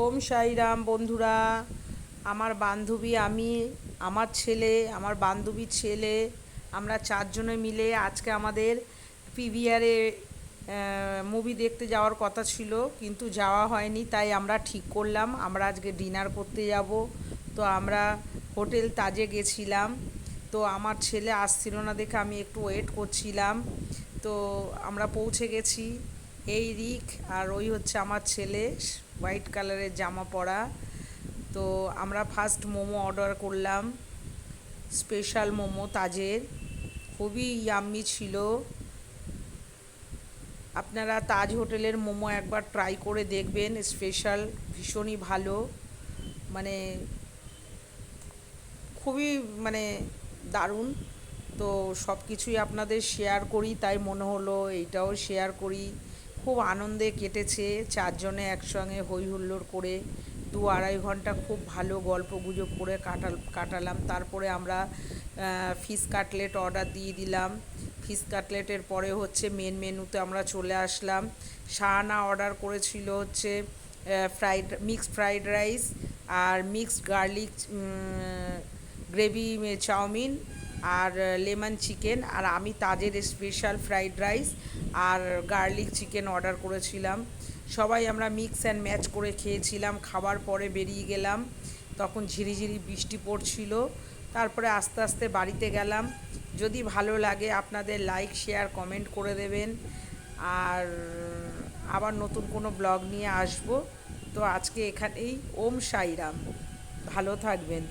ওম সাইরাম বন্ধুরা, আমার বান্ধবী আমি, আমার ছেলে, আমার বান্ধবীর ছেলে, আমরা চারজনে মিলে আজকে আমাদের পিভিআরে মুভি দেখতে যাওয়ার কথা ছিল, কিন্তু যাওয়া হয়নি, তাই আমরা ঠিক করলাম, আমরা আজকে ডিনার করতে যাব। তো আমরা হোটেল তাজে গেছিলাম, তো আমার ছেলে আসছিল না দেখে আমি একটু ওয়েট করছিলাম। তো আমরা পৌঁছে গেছি এই রিক আর ওই হচ্ছে আমার ছেলে, হোয়াইট কালারের জামা পরা। তো আমরা ফার্স্ট মোমো অর্ডার করলাম স্পেশাল মোমো তাজের। খুবই ইয়াম্মি ছিল। আপনারা তাজ হোটেলের মোমো একবার ট্রাই করে দেখবেন স্পেশাল ভীষণই ভালো। মানে খুবই মানে দারুণ। তো সব কিছুই আপনাদের শেয়ার করি, তাই মনে হলো এইটাও শেয়ার করি। খুব আনন্দে কেটেছে। চারজনে একসঙ্গে হই হুল্লোড় করে দু আড়াই ঘণ্টা খুব ভালো গল্প গুজব করে কাটাল, কাটালাম। তারপরে আমরা ফিশ কাটলেট অর্ডার দিয়ে দিলাম। ফিশ কাটলেটের পরে হচ্ছে মেন মেনুতে আমরা চলে আসলাম। শাহানা অর্ডার করেছিল হচ্ছে ফ্রাইড মিক্সড ফ্রাইড রাইস আর মিক্সড গার্লিক গ্রেভি চাউমিন আর লেমন চিকেন। আর আমি তাজের স্পেশাল ফ্রাইড রাইস আর গার্লিক চিকেন অর্ডার করেছিলাম। সবাই আমরা মিক্স অ্যান্ড ম্যাচ করে খেয়েছিলাম। খাবার পরে বেরিয়ে গেলাম। তখন ঝিরিঝিরি বৃষ্টি পড়ছিল। তারপরে আস্তে আস্তে বাড়িতে গেলাম। যদি ভালো লাগে আপনাদের লাইক শেয়ার কমেন্ট করে দেবেন। আর, আবার নতুন কোনো ব্লগ নিয়ে আসব। তো আজকে এখানেই। ওম সাইরাম। ভালো থাকবেন।